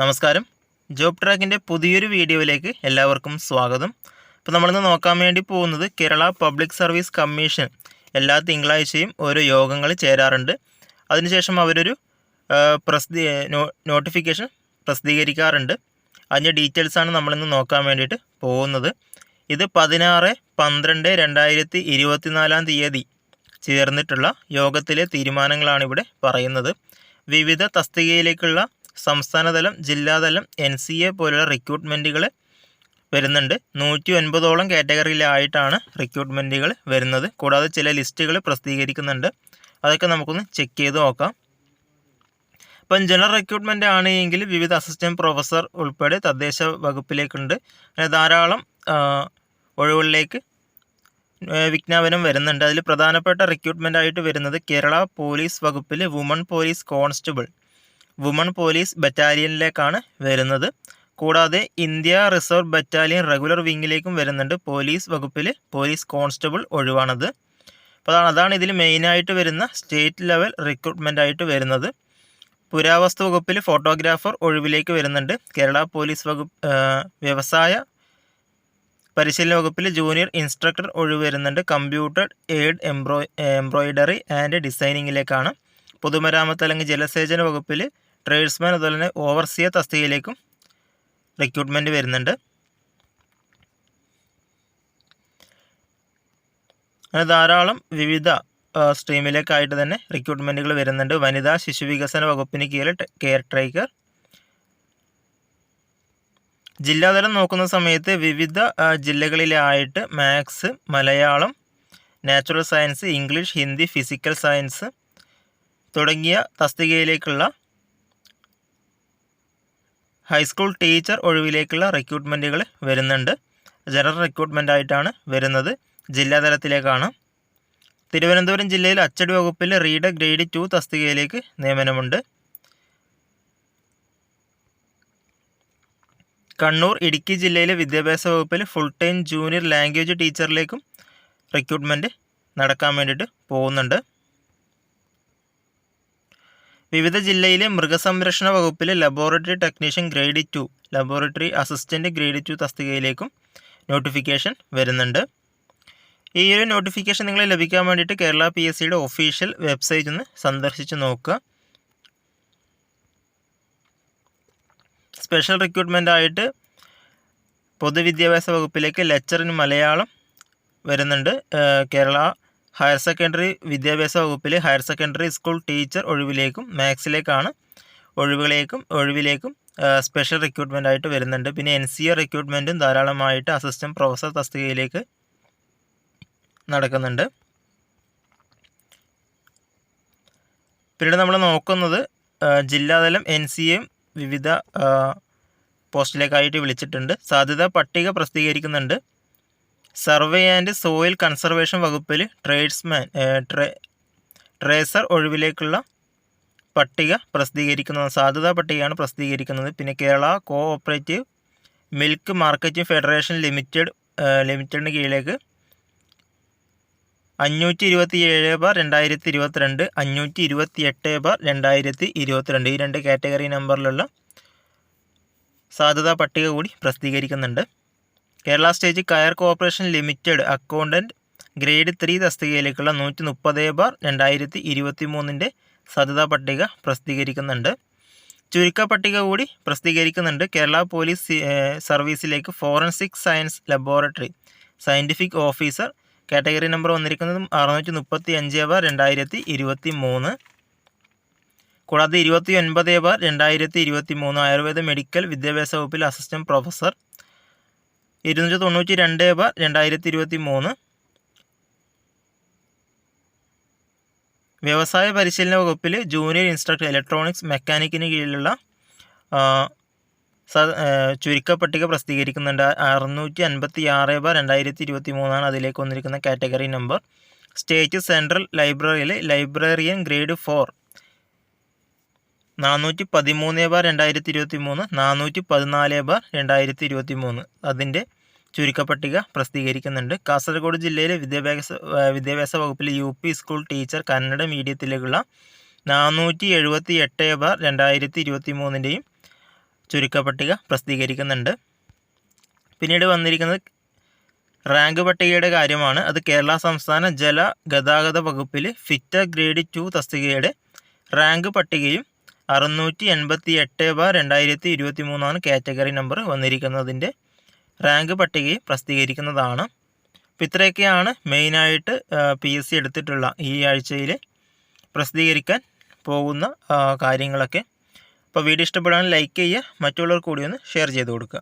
നമസ്കാരം. ജോബ് ട്രാക്കിന്റെ പുതിയൊരു വീഡിയോയിലേക്ക് എല്ലാവർക്കും സ്വാഗതം. ഇപ്പോൾ നമ്മളിന്ന് നോക്കാൻ വേണ്ടി പോകുന്നത് കേരള പബ്ലിക് സർവീസ് കമ്മീഷൻ എല്ലാ തിങ്കളാഴ്ചയും ഓരോ യോഗങ്ങൾ ചേരാറുണ്ട്. അതിനുശേഷം അവരൊരു പ്രസിദ്ധി നോട്ടിഫിക്കേഷൻ പ്രസിദ്ധീകരിക്കാറുണ്ട്. അതിന്റെ ഡീറ്റെയിൽസാണ് നമ്മളിന്ന് നോക്കാൻ വേണ്ടിയിട്ട് പോകുന്നത്. ഇത് പതിനാറ് പന്ത്രണ്ട് രണ്ടായിരത്തി ഇരുപത്തിനാലാം തീയതി ചേർന്നിട്ടുള്ള യോഗത്തിലെ തീരുമാനങ്ങളാണ് ഇവിടെ പറയുന്നത്. വിവിധ തസ്തികയിലേക്കുള്ള സംസ്ഥാനതലം ജില്ലാതലം എൻ സി എ പോലുള്ള റിക്രൂട്ട്മെന്റുകൾ വരുന്നുണ്ട്. നൂറ്റി ഒൻപതോളം കാറ്റഗറിയിലായിട്ടാണ് റിക്രൂട്ട്മെന്റുകൾ വരുന്നത്. കൂടാതെ ചില ലിസ്റ്റുകൾ പ്രസിദ്ധീകരിക്കുന്നുണ്ട്. അതൊക്കെ നമുക്കൊന്ന് ചെക്ക് ചെയ്ത് നോക്കാം. ഇപ്പം ജനറൽ റിക്രൂട്ട്മെന്റ് ആണ് വിവിധ അസിസ്റ്റന്റ് പ്രൊഫസർ ഉൾപ്പെടെ തദ്ദേശ വകുപ്പിലേക്കുണ്ട്. അങ്ങനെ ധാരാളം ഒഴിവുകളിലേക്ക് വിജ്ഞാപനം വരുന്നുണ്ട്. അതിൽ പ്രധാനപ്പെട്ട റിക്രൂട്ട്മെന്റ് ആയിട്ട് വരുന്നത് കേരള പോലീസ് വകുപ്പിൽ woman police constable. Woman police ബറ്റാലിയനിലേക്കാണ് വരുന്നത്. കൂടാതെ ഇന്ത്യ റിസർവ് ബറ്റാലിയൻ റെഗുലർ വിങ്ങിലേക്കും വരുന്നുണ്ട് പോലീസ് വകുപ്പിൽ പോലീസ് കോൺസ്റ്റബിൾ ഒഴിവാണത്. അപ്പോൾ അതാണ് അതാണ് ഇതിൽ മെയിനായിട്ട് വരുന്ന സ്റ്റേറ്റ് ലെവൽ റിക്രൂട്ട്മെന്റ് ആയിട്ട് വരുന്നത്. പുരാവസ്തു വകുപ്പിൽ ഫോട്ടോഗ്രാഫർ ഒഴിവിലേക്ക് വരുന്നുണ്ട്. കേരള പോലീസ് വകുപ്പ് വ്യവസായ പരിശീലന വകുപ്പിൽ ജൂനിയർ ഇൻസ്ട്രക്ടർ ഒഴിവ് വരുന്നുണ്ട്. കമ്പ്യൂട്ടർ എയ്ഡ് എംബ്രോ എംബ്രോയിഡറി ആൻഡ് ഡിസൈനിങ്ങിലേക്കാണ്. പൊതുമരാമത്ത് അല്ലെങ്കിൽ ജലസേചന വകുപ്പിൽ ട്രേഡ്സ്മാൻ അതുപോലെ തന്നെ ഓവർസിയർ തസ്തികയിലേക്കും റിക്രൂട്ട്മെന്റ് വരുന്നുണ്ട്. അങ്ങനെ ധാരാളം വിവിധ സ്ട്രീമിലേക്കായിട്ട് തന്നെ റിക്രൂട്ട്മെന്റുകൾ വരുന്നുണ്ട്. വനിതാ ശിശു വികസന വകുപ്പിന് കീഴിൽ കെയർ ടേക്കർ ജില്ലാതലം നോക്കുന്ന സമയത്ത് വിവിധ ജില്ലകളിലായിട്ട് maths Malayalam natural science English Hindi physical science തുടങ്ങിയ തസ്തികയിലേക്കുള്ള ഹൈസ്കൂൾ ടീച്ചർ ഒഴിവിലേക്കുള്ള റിക്രൂട്ട്മെന്റുകൾ വരുന്നുണ്ട്. ജനറൽ റിക്രൂട്ട്മെന്റ് ആയിട്ടാണ് വരുന്നത്. ജില്ലാതലത്തിലേക്കാണ്. തിരുവനന്തപുരം ജില്ലയിൽ അച്ചടി വകുപ്പിൽ റീഡ് ഗ്രേഡ് ടു തസ്തികയിലേക്ക് നിയമനമുണ്ട്. കണ്ണൂർ ഇടുക്കി ജില്ലയിലെ വിദ്യാഭ്യാസ വകുപ്പിൽ ഫുൾ ടൈം ജൂനിയർ ലാംഗ്വേജ് ടീച്ചറിലേക്കും റിക്രൂട്ട്മെന്റ് നടക്കാൻ വേണ്ടിയിട്ട് പോകുന്നുണ്ട്. വിവിധ ജില്ലയിലെ മൃഗസംരക്ഷണ വകുപ്പിലെ laboratory technician grade two laboratory assistant grade two തസ്തികയിലേക്കും notification വരുന്നുണ്ട്. ഈ ഒരു നോട്ടിഫിക്കേഷൻ നിങ്ങളെ ലഭിക്കാൻ വേണ്ടിയിട്ട് കേരള പി എസ് സിയുടെ ഒഫീഷ്യൽ വെബ്സൈറ്റ് ഒന്ന് സന്ദർശിച്ച് നോക്കുക. സ്പെഷ്യൽ റിക്രൂട്ട്മെന്റ് ആയിട്ട് പൊതുവിദ്യാഭ്യാസ വകുപ്പിലേക്ക് ലെക്ചറിന് മലയാളം വരുന്നുണ്ട്. കേരള ഹയർ സെക്കൻഡറി വിദ്യാഭ്യാസ വകുപ്പിലെ ഹയർ സെക്കൻഡറി സ്കൂൾ ടീച്ചർ ഒഴിവിലേക്കും മാത്സിലേക്കാണ് ഒഴിവുകളേക്കും ഒഴിവിലേക്കും സ്പെഷ്യൽ റിക്രൂട്ട്മെന്റ് ആയിട്ട് വരുന്നുണ്ട്. പിന്നെ എൻ സി എ റിക്രൂട്ട്മെന്റും ധാരാളമായിട്ട് അസിസ്റ്റന്റ് പ്രൊഫസർ തസ്തികയിലേക്ക് നടക്കുന്നുണ്ട്. പിന്നീട് നമ്മൾ നോക്കുന്നത് ജില്ലാതലം എൻ സി എം വിവിധ പോസ്റ്റിലേക്കായിട്ട് വിളിച്ചിട്ടുണ്ട്. സാധ്യത പട്ടിക പ്രസിദ്ധീകരിക്കുന്നുണ്ട്. സർവേ ആൻഡ് സോയിൽ കൺസർവേഷൻ വകുപ്പിൽ ട്രേഡ്സ്മാൻ ട്രേ ട്രേസർ ഒഴിവിലേക്കുള്ള പട്ടിക പ്രസിദ്ധീകരിക്കുന്നത് സാധ്യതാ പട്ടികയാണ് പ്രസിദ്ധീകരിക്കുന്നത്. പിന്നെ Kerala co operative milk marketing federation limited ലിമിറ്റഡിന് കീഴിലേക്ക് അഞ്ഞൂറ്റി ഇരുപത്തി ഏഴ് ബാർ രണ്ടായിരത്തി ഇരുപത്തിരണ്ട് അഞ്ഞൂറ്റി ഇരുപത്തി എട്ട് ബാർ രണ്ടായിരത്തി ഇരുപത്തിരണ്ട് ഈ രണ്ട് കാറ്റഗറി നമ്പറിലുള്ള സാധ്യതാ പട്ടിക കൂടി പ്രസിദ്ധീകരിക്കുന്നുണ്ട്. Kerala state coir corporation limited accountant grade three തസ്തികയിലേക്കുള്ള നൂറ്റി മുപ്പത് ബാർ രണ്ടായിരത്തി ഇരുപത്തി മൂന്നിന്റെ സാധ്യതാ പട്ടിക പ്രസിദ്ധീകരിക്കുന്നുണ്ട്. ചുരുക്ക പട്ടിക കൂടി പ്രസിദ്ധീകരിക്കുന്നുണ്ട് Kerala police സർവീസിലേക്ക് forensic science laboratory. Scientific officer category number വന്നിരിക്കുന്നതും അറുന്നൂറ്റി മുപ്പത്തി അഞ്ച് ബാർ രണ്ടായിരത്തി ഇരുപത്തി മൂന്ന് കൂടാതെ ഇരുപത്തി ഒൻപത് ബാർ രണ്ടായിരത്തി ഇരുപത്തി മൂന്ന് ആയുർവേദ മെഡിക്കൽ വിദ്യാഭ്യാസ വകുപ്പിൽ അസിസ്റ്റന്റ് പ്രൊഫസർ ഇരുന്നൂറ്റി തൊണ്ണൂറ്റി രണ്ട് ബാർ രണ്ടായിരത്തി ഇരുപത്തി മൂന്ന് വ്യവസായ പരിശീലന വകുപ്പിൽ ജൂനിയർ ഇൻസ്ട്രക്ടർ ഇലക്ട്രോണിക്സ് മെക്കാനിക്കിന് കീഴിലുള്ള സ- ചുരുക്കപ്പട്ടിക പ്രസിദ്ധീകരിക്കുന്നുണ്ട്. അറുന്നൂറ്റി അൻപത്തി ആറ് ബാർ രണ്ടായിരത്തി ഇരുപത്തി മൂന്നാണ് അതിലേക്ക് വന്നിരിക്കുന്ന കാറ്റഗറി നമ്പർ. സ്റ്റേറ്റ് സെൻട്രൽ ലൈബ്രറിയിലെ ലൈബ്രറിയൻ ഗ്രേഡ് ഫോർ. നാനൂറ്റി പതിമൂന്ന് ബാർ രണ്ടായിരത്തി ഇരുപത്തി മൂന്ന് നാനൂറ്റി പതിനാല് ബാർ രണ്ടായിരത്തി ഇരുപത്തി മൂന്ന് അതിന്റെ ചുരുക്കപ്പട്ടിക പ്രസിദ്ധീകരിക്കുന്നുണ്ട്. കാസർഗോഡ് ജില്ലയിലെ വിദ്യാഭ്യാസ വിദ്യാഭ്യാസ വകുപ്പിലെ U P school teacher Kannada മീഡിയത്തിലേക്കുള്ള നാനൂറ്റി എഴുപത്തി എട്ട് ബാർ രണ്ടായിരത്തി ഇരുപത്തി മൂന്നിന്റെയും ചുരുക്കപ്പട്ടിക പ്രസിദ്ധീകരിക്കുന്നുണ്ട്. പിന്നീട് വന്നിരിക്കുന്നത് റാങ്ക് പട്ടികയുടെ കാര്യമാണ്. അത് കേരള സംസ്ഥാന ജല ഗതാഗത വകുപ്പിൽ ഫിറ്റർ ഗ്രേഡ് ടു തസ്തികയുടെ റാങ്ക് പട്ടികയും അറുന്നൂറ്റി എൺപത്തി എട്ട് ബാർ രണ്ടായിരത്തി ഇരുപത്തി മൂന്നാണ് കാറ്റഗറി നമ്പർ വന്നിരിക്കുന്നതിന്റെ റാങ്ക് പട്ടികയിൽ പ്രസിദ്ധീകരിക്കുന്നതാണ്. അപ്പോൾ ഇത്രയൊക്കെയാണ് മെയിനായിട്ട് പി എസ് സി എടുത്തിട്ടുള്ള ഈ ആഴ്ചയിൽ പ്രസിദ്ധീകരിക്കാൻ പോകുന്ന കാര്യങ്ങളൊക്കെ. അപ്പോൾ വീഡിയോ ഇഷ്ടപ്പെടാൻ ലൈക്ക് ചെയ്യുക മറ്റുള്ളവർ കൂടി ഒന്ന് ഷെയർ ചെയ്ത് കൊടുക്കുക.